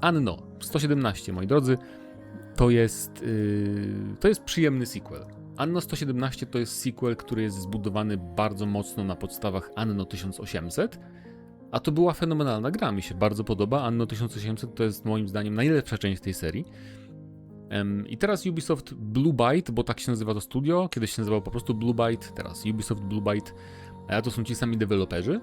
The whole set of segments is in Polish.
Anno 117, moi drodzy, to jest, yy, to jest przyjemny sequel. Anno 117 to jest sequel, który jest zbudowany bardzo mocno na podstawach Anno 1800, a to była fenomenalna gra, mi się bardzo podoba. Anno 1800 to jest moim zdaniem najlepsza część tej serii. I teraz Ubisoft Blue Byte, bo tak się nazywa to studio, kiedyś się nazywało po prostu Blue Byte, teraz Ubisoft Blue Byte, a to są ci sami deweloperzy,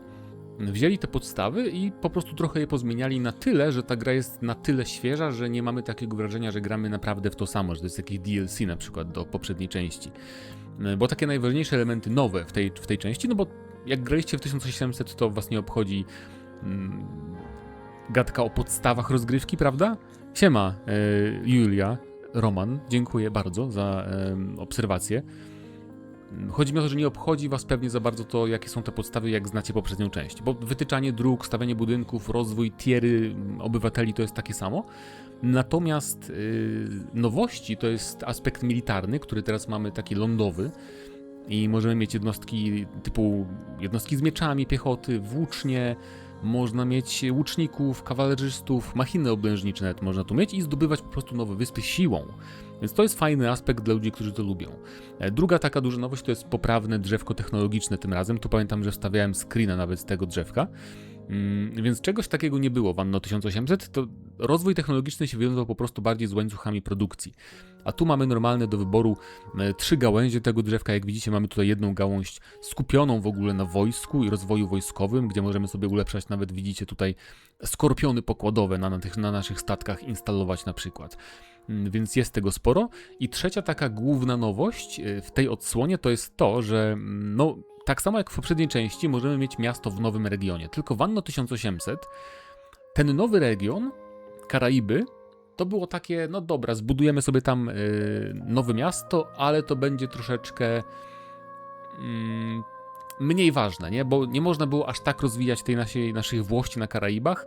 wzięli te podstawy i po prostu trochę je pozmieniali na tyle, że ta gra jest na tyle świeża, że nie mamy takiego wrażenia, że gramy naprawdę w to samo, że to jest jakieś DLC na przykład do poprzedniej części. E, Bo takie najważniejsze elementy nowe w tej, w tej części, no bo jak graliście w 1800, to was nie obchodzi mm, gadka o podstawach rozgrywki, prawda? Siema, e, Julia, Roman, dziękuję bardzo za em, obserwację. Chodzi mi o to, że nie obchodzi was pewnie za bardzo to, jakie są te podstawy, jak znacie poprzednią część. Bo wytyczanie dróg, stawianie budynków, rozwój tiery mm, obywateli to jest takie samo. Natomiast yy, nowości to jest aspekt militarny, który teraz mamy taki lądowy. I możemy mieć jednostki typu jednostki z mieczami piechoty, włócznie, można mieć łuczników, kawalerzystów, machiny oblężnicze nawet można tu mieć i zdobywać po prostu nowe wyspy siłą. Więc to jest fajny aspekt dla ludzi, którzy to lubią. E, Druga taka duża nowość to jest poprawne drzewko technologiczne tym razem. Tu pamiętam, że wstawiałem screena nawet z tego drzewka. Mm, Więc czegoś takiego nie było w Anno 1800, to rozwój technologiczny się wiązał po prostu bardziej z łańcuchami produkcji. A tu mamy normalne do wyboru e, trzy gałęzie tego drzewka. Jak widzicie, mamy tutaj jedną gałąź skupioną w ogóle na wojsku i rozwoju wojskowym, gdzie możemy sobie ulepszać nawet, widzicie tutaj, skorpiony pokładowe na, na, tych, na naszych statkach instalować na przykład. Mm, Więc jest tego sporo. I trzecia taka główna nowość e, w tej odsłonie to jest to, że mm, no, tak samo jak w poprzedniej części możemy mieć miasto w nowym regionie. Tylko w Anno 1800 ten nowy region, Karaiby, to było takie, no dobra, zbudujemy sobie tam y, nowe miasto, ale to będzie troszeczkę mm, mniej ważne, nie? Bo nie można było aż tak rozwijać tej naszych włości na Karaibach,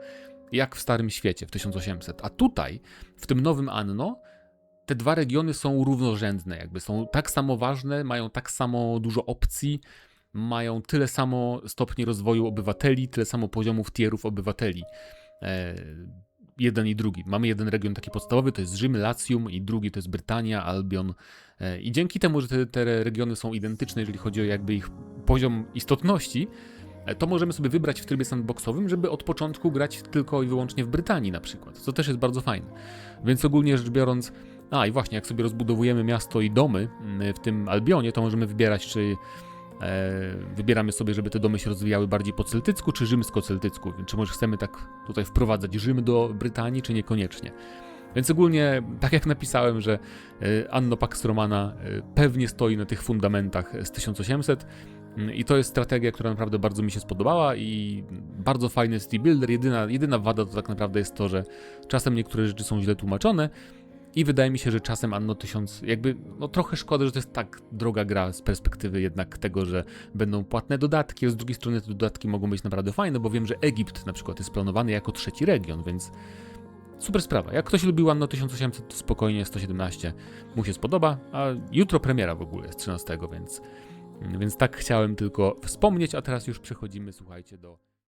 jak w Starym Świecie w 1800. A tutaj, w tym nowym Anno, te dwa regiony są równorzędne, jakby są tak samo ważne, mają tak samo dużo opcji, mają tyle samo stopni rozwoju obywateli, tyle samo poziomów tierów obywateli. E, jeden i drugi. Mamy jeden region taki podstawowy, to jest Rzym, Latium i drugi to jest Brytania, Albion. E, I dzięki temu, że te, te regiony są identyczne, jeżeli chodzi o jakby ich poziom istotności, e, to możemy sobie wybrać w trybie sandboxowym, żeby od początku grać tylko i wyłącznie w Brytanii na przykład, co też jest bardzo fajne. Więc ogólnie rzecz biorąc, a i właśnie, jak sobie rozbudowujemy miasto i domy mm, w tym Albionie, to możemy wybierać, czy wybieramy sobie, żeby te domy się rozwijały bardziej po celtycku, czy rzymsko-celtycku. Czy może chcemy tak tutaj wprowadzać Rzym do Brytanii, czy niekoniecznie. Więc ogólnie, tak jak napisałem, że e, Anno Pax Romana e, pewnie stoi na tych fundamentach z 1800 mm, i to jest strategia, która naprawdę bardzo mi się spodobała i bardzo fajny city builder. Jedyna, jedyna wada to tak naprawdę jest to, że czasem niektóre rzeczy są źle tłumaczone, i wydaje mi się, że czasem Anno 1000, jakby, no trochę szkoda, że to jest tak droga gra z perspektywy jednak tego, że będą płatne dodatki, a z drugiej strony te dodatki mogą być naprawdę fajne, bo wiem, że Egipt na przykład jest planowany jako trzeci region, więc super sprawa. Jak ktoś lubił Anno 1800, to spokojnie 117 mu się spodoba, a jutro premiera w ogóle jest 13, więc, więc tak chciałem tylko wspomnieć, a teraz już przechodzimy, słuchajcie, do